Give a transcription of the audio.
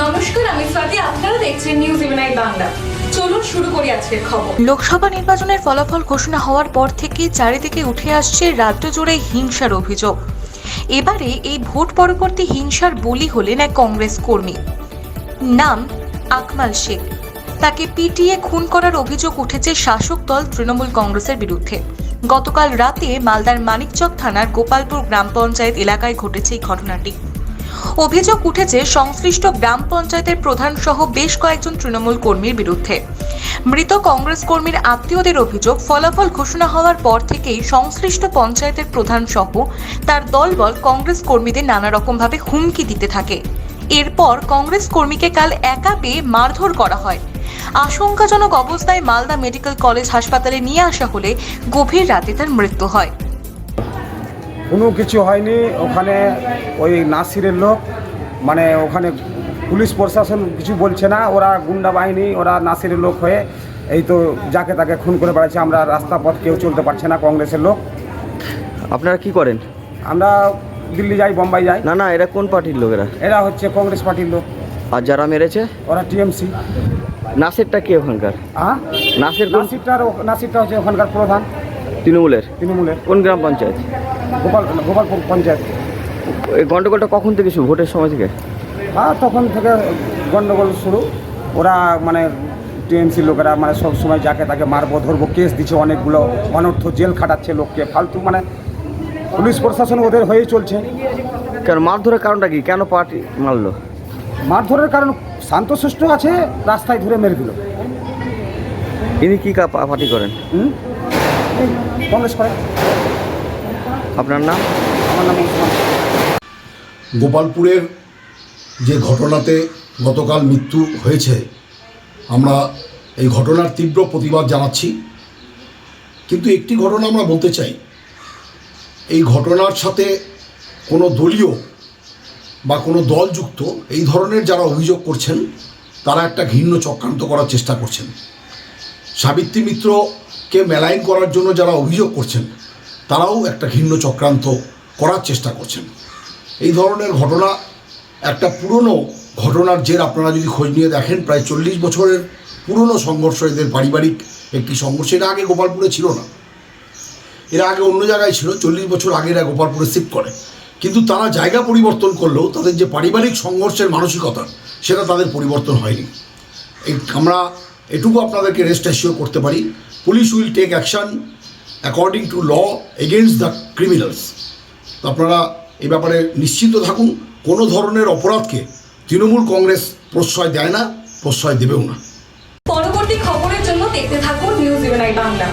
নমস্কার, আমি স্বাতি আপনারা দেখছেন নিউজ বাংলা। চলুন শুরু করি আজকের খবর। লোকসভা নির্বাচনের ফলাফল ঘোষণা হওয়ার পর থেকে চারিদিকে উঠে আসছে রাজ্য জুড়ে হিংসার অভিযোগ। এবারে এই ভোট পরবর্তী হিংসার বলি হলেন এক কংগ্রেস কর্মী। নাম আকমাল শেখ। তাকে পিটিয়ে খুন করার অভিযোগ উঠেছে শাসক দল তৃণমূল কংগ্রেসের বিরুদ্ধে। গতকাল রাতে মালদার মানিকচক থানার গোপালপুর গ্রাম পঞ্চায়েত এলাকায় ঘটেছে এই ঘটনাটি। অভিযোগ উঠেছে, সংশ্লিষ্ট গ্রাম পঞ্চায়েতের প্রধান সহ বেশ কয়েকজন তৃণমূল কর্মীর বিরুদ্ধে। মৃত কংগ্রেস কর্মীর আত্মীয়দের অভিযোগ, ফলাফল ঘোষণা হওয়ার পর থেকেই সংশ্লিষ্ট পঞ্চায়েতের প্রধান সহ তার দলবল কংগ্রেস কর্মীদের নানা রকমভাবে হুমকি দিতে থাকে। এরপর কংগ্রেস কর্মীকে কাল একা পেয়ে মারধর করা হয়। আশঙ্কাজনক অবস্থায় মালদা মেডিকেল কলেজ হাসপাতালে নিয়ে আসা হলে গভীর রাতে তার মৃত্যু হয়। কোনো কিছু হয়নি। ওখানে ওই নাসিরের লোক মানে ওখানে পুলিশ প্রশাসন কিছু বলছে না ওরা গুন্ডা বাহিনী ওরা নাসিরের লোক হয়ে এই তো যাকে তাকে খুন করে বেড়াচ্ছে আমরা রাস্তা পথ কেউ চলতে পারছে না কংগ্রেসের লোক। আপনারা কি করেন? আমরা দিল্লি যাই বোম্বাই যাই। না না এরা কোন পার্টির লোকেরা এরা? এরা হচ্ছে কংগ্রেস পার্টির লোক। আর যারা মেরেছে? ওরা টিএমসি। নাসিরটা কে ওখানকার? হ্যাঁ নাসের নাসিরটার নাসিরটা হচ্ছে ওখানকার প্রধান। তৃণমূলের? তৃণমূলের। কোন গ্রাম পঞ্চায়েত? গোপাল গোপালপুর পঞ্চায়েত। এই গন্ডগোলটা কখন থেকে শুরু? ভোটের সময় থেকে? হ্যাঁ তখন থেকে গন্ডগোল শুরু। ওরা মানে টিএমসি লোকেরা মানে সব সময় যাকে তাকে মারবো ধরবো কেস দিচ্ছে অনেকগুলো। অনর্থ জেল খাটাচ্ছে লোককে। ফালতু মানে পুলিশ প্রশাসন ওদের হয়েই চলছে। কেন মারধরের কারণটা কি? কেন পার্টি মারলো? মারধরের কারণ শান্ত শান্তশিষ্ট আছে রাস্তায় ধরে মেরে দিল। ইনি কি কা- পা- পার্টি করেন? কংগ্রেস করে। আপনার নাম? আমার নাম গোপালপুরের যে ঘটনাতে গতকাল মৃত্যু হয়েছে, আমরা এই ঘটনার তীব্র প্রতিবাদ জানাচ্ছি। কিন্তু একটি ঘটনা আমরা বলতে চাই। এই ঘটনার সাথে কোনো দলীয় বা কোনো দলযুক্ত এই ধরনের যারা অভিযোগ করছেন, তারা একটা ঘৃণ্য চক্রান্ত করার চেষ্টা করছেন। সাবিত্রী মিত্রকে মেলাইন করার জন্য যারা অভিযোগ করছেন তারাও একটা ঘৃণ্য চক্রান্ত করার চেষ্টা করছেন। এই ধরনের ঘটনা, একটা পুরনো ঘটনার জের আপনারা যদি খোঁজ নিয়ে দেখেন, প্রায় চল্লিশ বছরের পুরনো সংঘর্ষ, এদের পারিবারিক একটি সংঘর্ষ এর আগে গোপালপুরে ছিল না। এর আগে অন্য জায়গায় ছিল, চল্লিশ বছর আগে এরা গোপালপুরে শিফট করে। কিন্তু তারা জায়গা পরিবর্তন করলেও তাদের যে পারিবারিক সংঘর্ষের মানসিকতা, সেটা তাদের পরিবর্তন হয়নি। এই আমরা এটুকু আপনাদেরকে রেস্ট অ্যাসিওর করতে পারি, police will take action according to law against the criminals আপনারা এ ব্যাপারে নিশ্চিত থাকুন, কোনো ধরনের অপরাধকে তৃণমূল কংগ্রেস প্রশ্রয় দেয় না, প্রশ্রয় দেবেও না। পরবর্তী খবরের জন্য দেখতে থাকুন নিউজ ইউনাইট বাংলা